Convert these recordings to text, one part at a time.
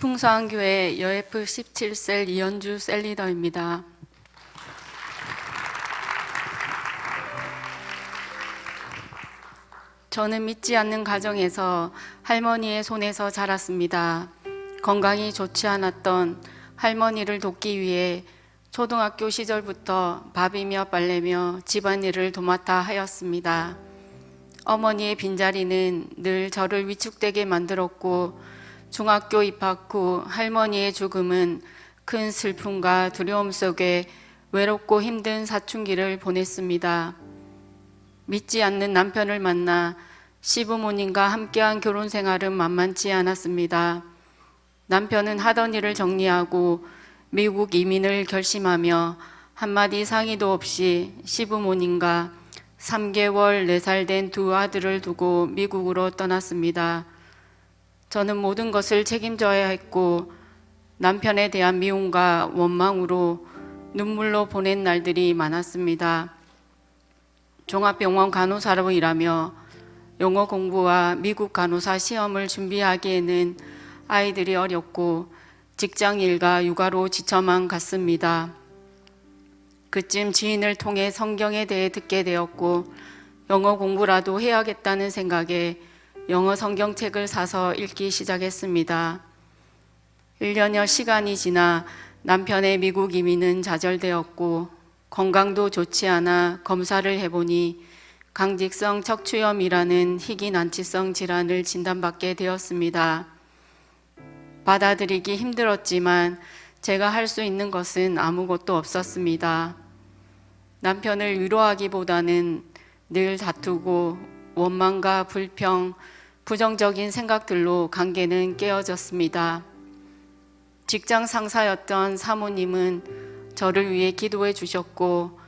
풍성교회 여F 17셀 이현주 셀리더입니다. 저는 믿지 않는 가정에서 할머니의 손에서 자랐습니다. 건강이 좋지 않았던 할머니를 돕기 위해 초등학교 시절부터 밥이며 빨래며 집안일을 도맡아 하였습니다. 어머니의 빈자리는 늘 저를 위축되게 만들었고 중학교 입학 후 할머니의 죽음은 큰 슬픔과 두려움 속에 외롭고 힘든 사춘기를 보냈습니다. 믿지 않는 남편을 만나 시부모님과 함께한 결혼 생활은 만만치 않았습니다. 남편은 하던 일을 정리하고 미국 이민을 결심하며 한마디 상의도 없이 시부모님과 3개월 4살 된 두 아들을 두고 미국으로 떠났습니다. 저는 모든 것을 책임져야 했고 남편에 대한 미움과 원망으로 눈물로 보낸 날들이 많았습니다. 종합병원 간호사로 일하며 영어 공부와 미국 간호사 시험을 준비하기에는 아이들이 어렵고 직장 일과 육아로 지쳐만 갔습니다. 그쯤 지인을 통해 성경에 대해 듣게 되었고 영어 공부라도 해야겠다는 생각에 영어 성경책을 사서 읽기 시작했습니다. 1년여 시간이 지나 남편의 미국 이민은 좌절되었고 건강도 좋지 않아 검사를 해보니 강직성 척추염이라는 희귀 난치성 질환을 진단받게 되었습니다. 받아들이기 힘들었지만 제가 할 수 있는 것은 아무것도 없었습니다. 남편을 위로하기보다는 늘 다투고 원망과 불평, 부정적인 생각들로 관계는 깨어졌습니다. 직장 상사였던 사모님은 저를 위해 기도해 주셨고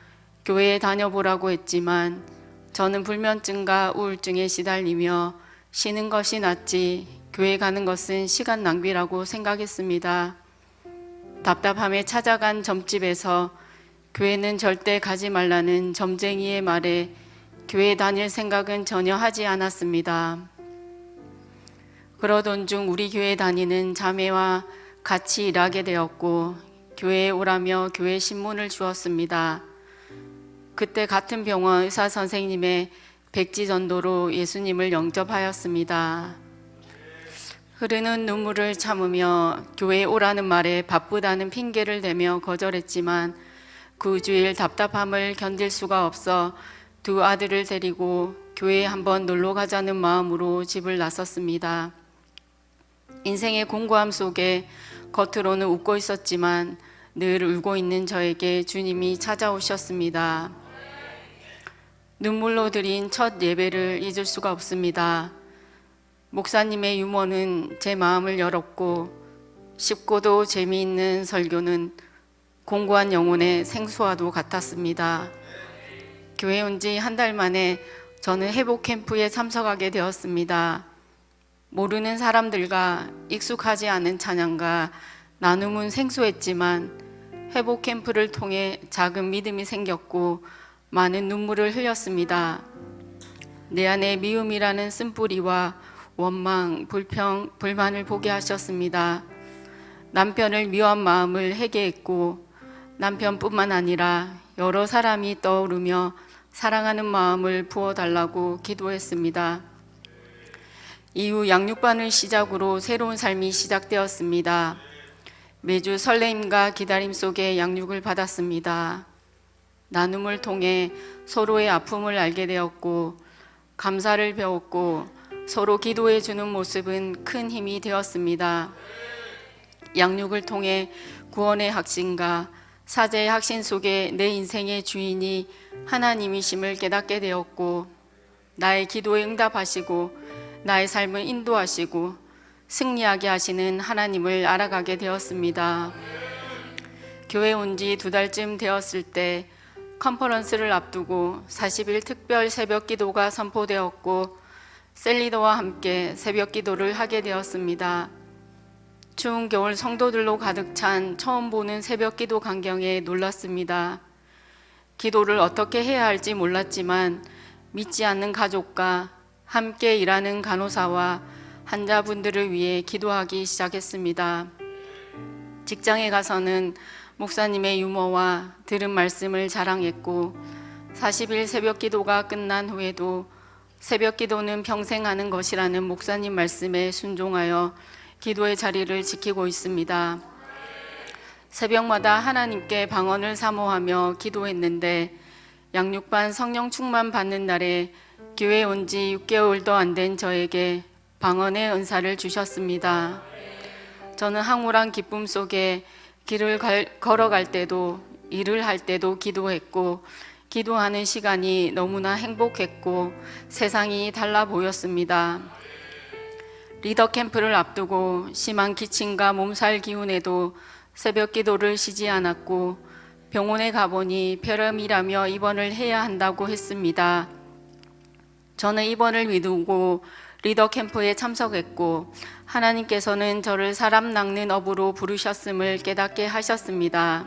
교회에 다녀보라고 했지만 저는 불면증과 우울증에 시달리며 쉬는 것이 낫지 교회 가는 것은 시간 낭비라고 생각했습니다. 답답함에 찾아간 점집에서 교회는 절대 가지 말라는 점쟁이의 말에 교회 다닐 생각은 전혀 하지 않았습니다. 그러던 중 우리 교회 다니는 자매와 같이 일하게 되었고 교회에 오라며 교회 신문을 주었습니다. 그때 같은 병원 의사 선생님의 백지 전도로 예수님을 영접하였습니다. 흐르는 눈물을 참으며 교회에 오라는 말에 바쁘다는 핑계를 대며 거절했지만 그 주일 답답함을 견딜 수가 없어 두 아들을 데리고 교회에 한번 놀러 가자는 마음으로 집을 나섰습니다. 인생의 공고함 속에 겉으로는 웃고 있었지만 늘 울고 있는 저에게 주님이 찾아오셨습니다. 눈물로 드린 첫 예배를 잊을 수가 없습니다. 목사님의 유머는 제 마음을 열었고 쉽고도 재미있는 설교는 공고한 영혼의 생수와도 같았습니다. 교회 온 지 한 달 만에 저는 회복 캠프에 참석하게 되었습니다. 모르는 사람들과 익숙하지 않은 찬양과 나눔은 생소했지만 회복 캠프를 통해 작은 믿음이 생겼고 많은 눈물을 흘렸습니다. 내 안에 미움이라는 쓴뿌리와 원망, 불평, 불만을 보게 하셨습니다. 남편을 미워한 마음을 회개했고 남편뿐만 아니라 여러 사람이 떠오르며 사랑하는 마음을 부어달라고 기도했습니다. 이후 양육반을 시작으로 새로운 삶이 시작되었습니다. 매주 설레임과 기다림 속에 양육을 받았습니다. 나눔을 통해 서로의 아픔을 알게 되었고 감사를 배웠고 서로 기도해 주는 모습은 큰 힘이 되었습니다. 양육을 통해 구원의 확신과 사제의 확신 속에 내 인생의 주인이 하나님이심을 깨닫게 되었고 나의 기도에 응답하시고 나의 삶을 인도하시고 승리하게 하시는 하나님을 알아가게 되었습니다. 교회 온 지 두 달쯤 되었을 때 컨퍼런스를 앞두고 40일 특별 새벽 기도가 선포되었고 셀리더와 함께 새벽 기도를 하게 되었습니다. 추운 겨울 성도들로 가득 찬 처음 보는 새벽 기도 광경에 놀랐습니다. 기도를 어떻게 해야 할지 몰랐지만 믿지 않는 가족과 함께 일하는 간호사와 환자분들을 위해 기도하기 시작했습니다. 직장에 가서는 목사님의 유머와 들은 말씀을 자랑했고 40일 새벽 기도가 끝난 후에도 새벽 기도는 평생 하는 것이라는 목사님 말씀에 순종하여 기도의 자리를 지키고 있습니다. 새벽마다 하나님께 방언을 사모하며 기도했는데 양육반 성령 충만 받는 날에 교회 온 지 6개월도 안 된 저에게 방언의 은사를 주셨습니다. 저는 황홀한 기쁨 속에 길을 갈- 걸어갈 때도 일을 할 때도 기도했고 기도하는 시간이 너무나 행복했고 세상이 달라 보였습니다. 리더 캠프를 앞두고 심한 기침과 몸살 기운에도 새벽 기도를 쉬지 않았고 병원에 가보니 폐렴이라며 입원을 해야 한다고 했습니다. 저는 입원을 미루고 리더 캠프에 참석했고 하나님께서는 저를 사람 낚는 업으로 부르셨음을 깨닫게 하셨습니다.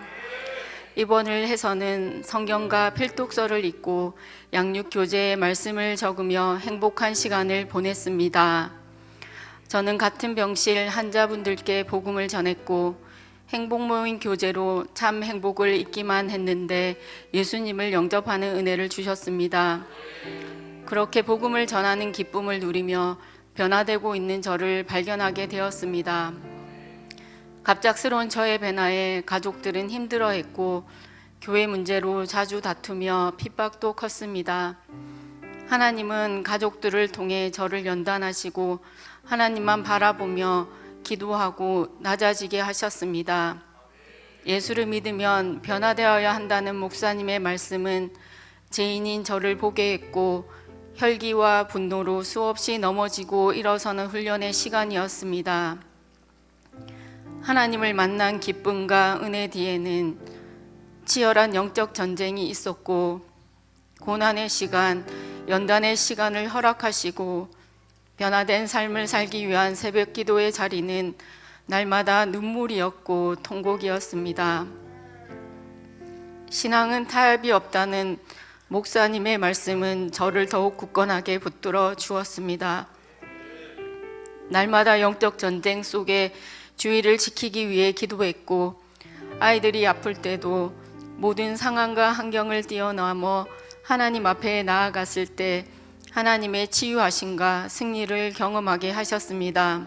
입원을 해서는 성경과 필독서를 읽고 양육 교재의 말씀을 적으며 행복한 시간을 보냈습니다. 저는 같은 병실 환자분들께 복음을 전했고 행복 모임 교재로 참 행복을 잊기만 했는데 예수님을 영접하는 은혜를 주셨습니다. 그렇게 복음을 전하는 기쁨을 누리며 변화되고 있는 저를 발견하게 되었습니다. 갑작스러운 저의 변화에 가족들은 힘들어했고 교회 문제로 자주 다투며 핍박도 컸습니다. 하나님은 가족들을 통해 저를 연단하시고 하나님만 바라보며 기도하고 낮아지게 하셨습니다. 예수를 믿으면 변화되어야 한다는 목사님의 말씀은 죄인인 저를 보게 했고 혈기와 분노로 수없이 넘어지고 일어서는 훈련의 시간이었습니다. 하나님을 만난 기쁨과 은혜 뒤에는 치열한 영적 전쟁이 있었고 고난의 시간, 연단의 시간을 허락하시고 변화된 삶을 살기 위한 새벽 기도의 자리는 날마다 눈물이었고 통곡이었습니다. 신앙은 타협이 없다는 목사님의 말씀은 저를 더욱 굳건하게 붙들어 주었습니다. 날마다 영적 전쟁 속에 주의를 지키기 위해 기도했고 아이들이 아플 때도 모든 상황과 환경을 뛰어넘어 하나님 앞에 나아갔을 때 하나님의 치유하심과 승리를 경험하게 하셨습니다.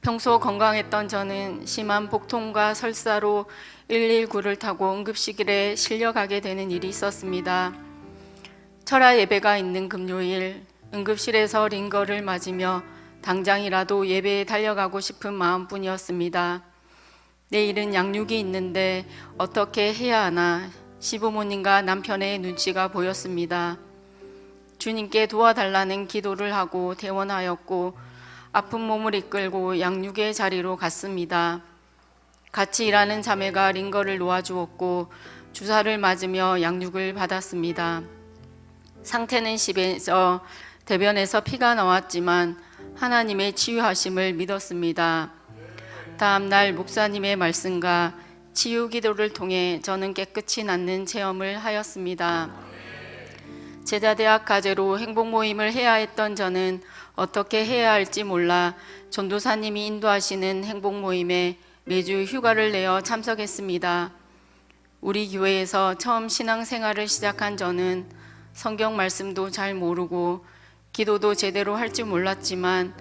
평소 건강했던 저는 심한 복통과 설사로 119를 타고 응급실에 실려가게 되는 일이 있었습니다. 철야 예배가 있는 금요일 응급실에서 링거를 맞으며 당장이라도 예배에 달려가고 싶은 마음뿐이었습니다. 내일은 양육이 있는데 어떻게 해야 하나 시부모님과 남편의 눈치가 보였습니다. 주님께 도와달라는 기도를 하고 대원하였고 아픈 몸을 이끌고 양육의 자리로 갔습니다. 같이 일하는 자매가 링거를 놓아주었고 주사를 맞으며 양육을 받았습니다. 상태는 심해져 대변에서 피가 나왔지만 하나님의 치유하심을 믿었습니다. 다음 날 목사님의 말씀과 치유 기도를 통해 저는 깨끗이 낫는 체험을 하였습니다. 제자대학 과제로 행복 모임을 해야 했던 저는 어떻게 해야 할지 몰라 전도사님이 인도하시는 행복 모임에 매주 휴가를 내어 참석했습니다. 우리 교회에서 처음 신앙생활을 시작한 저는 성경 말씀도 잘 모르고 기도도 제대로 할 줄 몰랐지만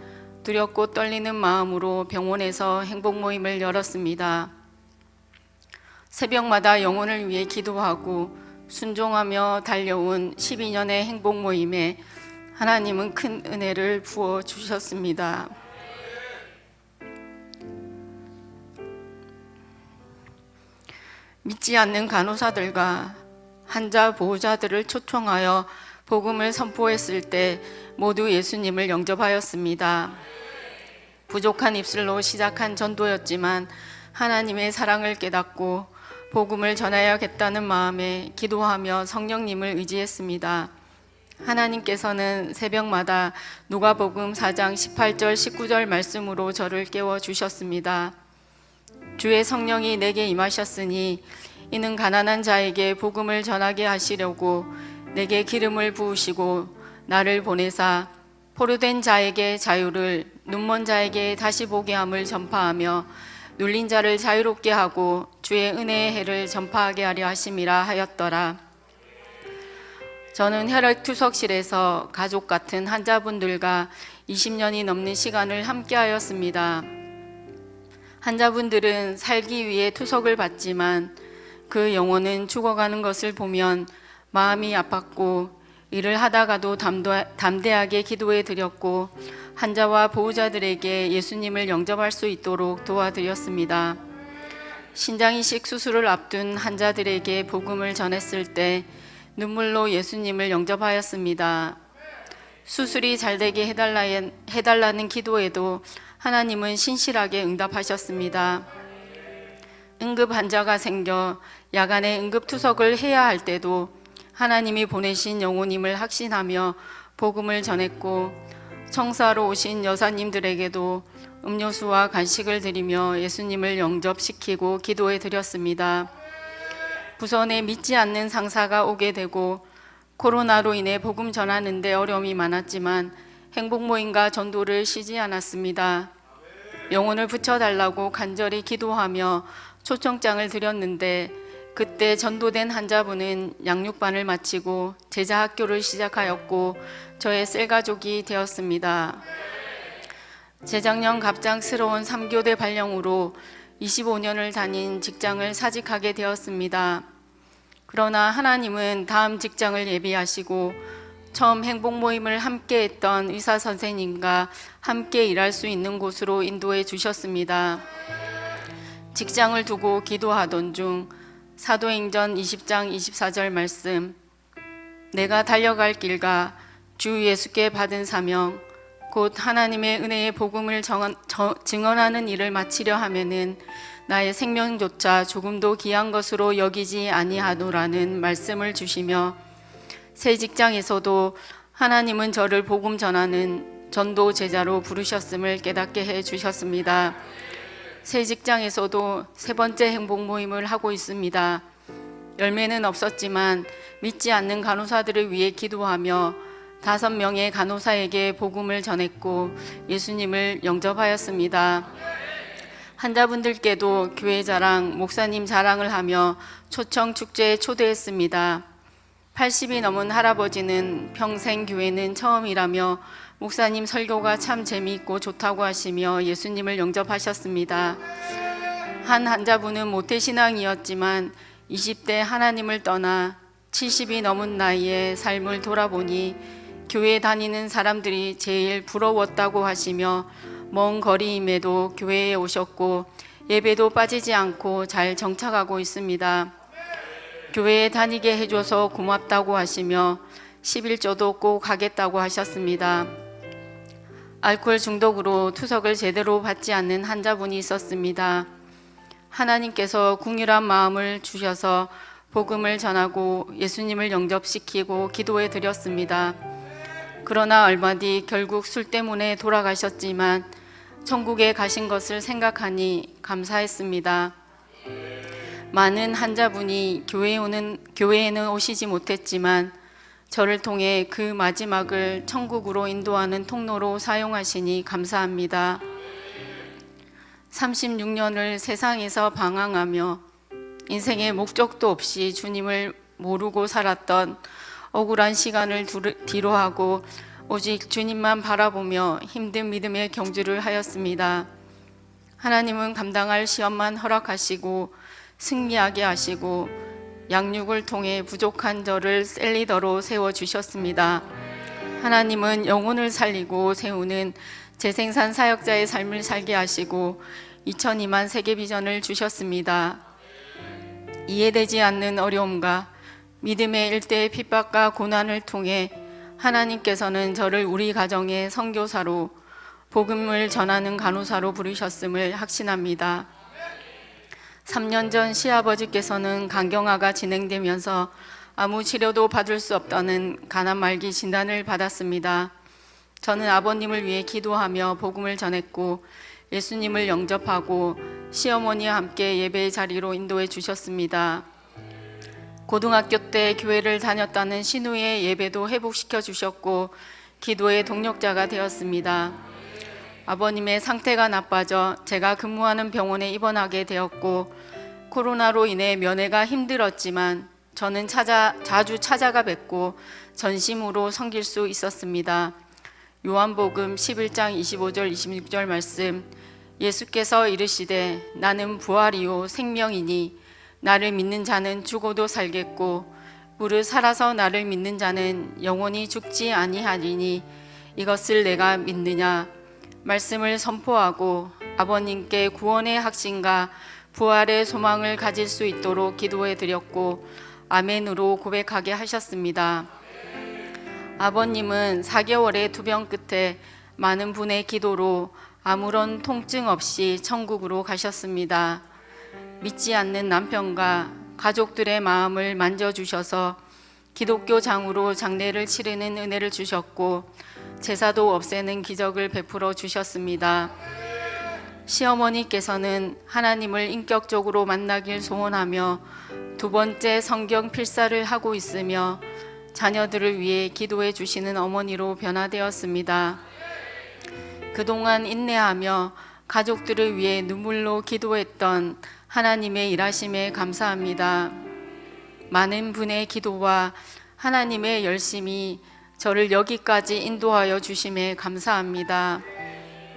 두렵고 떨리는 마음으로 병원에서 행복 모임을 열었습니다. 새벽마다 영혼을 위해 기도하고 순종하며 달려온 12년의 행복 모임에 하나님은 큰 은혜를 부어 주셨습니다. 믿지 않는 간호사들과 환자 보호자들을 초청하여 복음을 선포했을 때 모두 예수님을 영접하였습니다. 부족한 입술로 시작한 전도였지만 하나님의 사랑을 깨닫고 복음을 전하야겠다는 마음에 기도하며 성령님을 의지했습니다. 하나님께서는 새벽마다 누가복음 4장 18절 19절 말씀으로 저를 깨워 주셨습니다. 주의 성령이 내게 임하셨으니 이는 가난한 자에게 복음을 전하게 하시려고 내게 기름을 부으시고 나를 보내사 포로된 자에게 자유를 눈먼 자에게 다시 보게 함을 전파하며 눌린 자를 자유롭게 하고 주의 은혜의 해를 전파하게 하려 하심이라 하였더라. 저는 혈액 투석실에서 가족 같은 환자분들과 20년이 넘는 시간을 함께하였습니다. 환자분들은 살기 위해 투석을 받지만 그 영혼은 죽어가는 것을 보면 마음이 아팠고 일을 하다가도 담대하게 기도해 드렸고 환자와 보호자들에게 예수님을 영접할 수 있도록 도와드렸습니다. 신장 이식 수술을 앞둔 환자들에게 복음을 전했을 때 눈물로 예수님을 영접하였습니다. 수술이 잘 되게 해달라, 해달라는 기도에도 하나님은 신실하게 응답하셨습니다. 응급 환자가 생겨 야간에 응급 투석을 해야 할 때도 하나님이 보내신 영혼임을 확신하며 복음을 전했고 청사로 오신 여사님들에게도 음료수와 간식을 드리며 예수님을 영접시키고 기도해 드렸습니다. 부선에 믿지 않는 상사가 오게 되고 코로나로 인해 복음 전하는데 어려움이 많았지만 행복 모임과 전도를 쉬지 않았습니다. 영혼을 붙여달라고 간절히 기도하며 초청장을 드렸는데 그때 전도된 환자분은 양육반을 마치고 제자 학교를 시작하였고 저의 셀가족이 되었습니다. 재작년 갑작스러운 3교대 발령으로 25년을 다닌 직장을 사직하게 되었습니다. 그러나 하나님은 다음 직장을 예비하시고 처음 행복 모임을 함께 했던 의사 선생님과 함께 일할 수 있는 곳으로 인도해 주셨습니다. 직장을 두고 기도하던 중 사도행전 20장 24절 말씀 내가 달려갈 길과 주 예수께 받은 사명 곧 하나님의 은혜의 복음을 정언- 저- 증언하는 일을 마치려 하면은 나의 생명조차 조금도 귀한 것으로 여기지 아니하노라는 말씀을 주시며 새 직장에서도 하나님은 저를 복음 전하는 전도 제자로 부르셨음을 깨닫게 해 주셨습니다. 새 직장에서도 세 번째 행복 모임을 하고 있습니다. 열매는 없었지만 믿지 않는 간호사들을 위해 기도하며 다섯 명의 간호사에게 복음을 전했고 예수님을 영접하였습니다. 환자분들께도 교회 자랑, 목사님 자랑을 하며 초청 축제에 초대했습니다. 80이 넘은 할아버지는 평생 교회는 처음이라며 목사님 설교가 참 재미있고 좋다고 하시며 예수님을 영접하셨습니다. 한 환자분은 모태신앙이었지만 20대 하나님을 떠나 70이 넘은 나이에 삶을 돌아보니 교회 다니는 사람들이 제일 부러웠다고 하시며 먼 거리임에도 교회에 오셨고 예배도 빠지지 않고 잘 정착하고 있습니다. 교회에 다니게 해줘서 고맙다고 하시며 11조도 꼭 하겠다고 하셨습니다. 알코올 중독으로 투석을 제대로 받지 않는 환자분이 있었습니다. 하나님께서 궁휼한 마음을 주셔서 복음을 전하고 예수님을 영접시키고 기도해 드렸습니다. 그러나 얼마 뒤 결국 술 때문에 돌아가셨지만 천국에 가신 것을 생각하니 감사했습니다. 많은 환자분이 교회에 오는 교회에는 오시지 못했지만 저를 통해 그 마지막을 천국으로 인도하는 통로로 사용하시니 감사합니다. 36년을 세상에서 방황하며 인생의 목적도 없이 주님을 모르고 살았던 억울한 시간을 두르- 뒤로 하고 오직 주님만 바라보며 힘든 믿음의 경주를 하였습니다. 하나님은 감당할 시험만 허락하시고 승리하게 하시고 양육을 통해 부족한 저를 셀리더로 세워 주셨습니다. 하나님은 영혼을 살리고 세우는 재생산 사역자의 삶을 살게 하시고 2002만 세계 비전을 주셨습니다. 이해되지 않는 어려움과 믿음의 일대의 핍박과 고난을 통해 하나님께서는 저를 우리 가정의 선교사로 복음을 전하는 간호사로 부르셨음을 확신합니다. 3년 전 시아버지께서는 간경화가 진행되면서 아무 치료도 받을 수 없다는 가난 말기 진단을 받았습니다. 저는 아버님을 위해 기도하며 복음을 전했고 예수님을 영접하고 시어머니와 함께 예배의 자리로 인도해 주셨습니다. 고등학교 때 교회를 다녔다는 신우의 예배도 회복시켜 주셨고 기도의 동력자가 되었습니다. 아버님의 상태가 나빠져 제가 근무하는 병원에 입원하게 되었고 코로나로 인해 면회가 힘들었지만 저는 찾아 자주 찾아가 뵙고 전심으로 섬길 수 있었습니다. 요한복음 11장 25절 26절 말씀 예수께서 이르시되 나는 부활이요 생명이니 나를 믿는 자는 죽어도 살겠고 무릇 살아서 나를 믿는 자는 영원히 죽지 아니하리니 이것을 내가 믿느냐 말씀을 선포하고 아버님께 구원의 확신과 부활의 소망을 가질 수 있도록 기도해 드렸고 아멘으로 고백하게 하셨습니다. 아버님은 4개월의 투병 끝에 많은 분의 기도로 아무런 통증 없이 천국으로 가셨습니다. 믿지 않는 남편과 가족들의 마음을 만져주셔서 기독교 장으로 장례를 치르는 은혜를 주셨고 제사도 없애는 기적을 베풀어 주셨습니다. 시어머니께서는 하나님을 인격적으로 만나길 소원하며 두 번째 성경 필사를 하고 있으며 자녀들을 위해 기도해 주시는 어머니로 변화되었습니다. 그동안 인내하며 가족들을 위해 눈물로 기도했던 하나님의 일하심에 감사합니다. 많은 분의 기도와 하나님의 열심이 저를 여기까지 인도하여 주심에 감사합니다.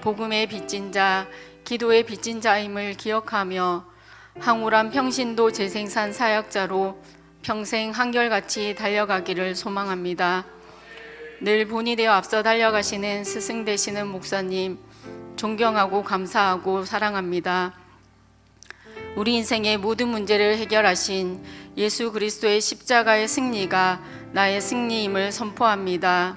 복음의 빚진 자, 기도의 빚진 자임을 기억하며 황홀한 평신도 재생산 사역자로 평생 한결같이 달려가기를 소망합니다. 늘 본이 되어 앞서 달려가시는 스승 되시는 목사님 존경하고 감사하고 사랑합니다. 우리 인생의 모든 문제를 해결하신 예수 그리스도의 십자가의 승리가 나의 승리임을 선포합니다.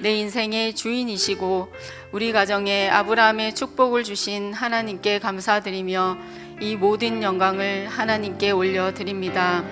내 인생의 주인이시고 우리 가정에 아브라함의 축복을 주신 하나님께 감사드리며 이 모든 영광을 하나님께 올려드립니다.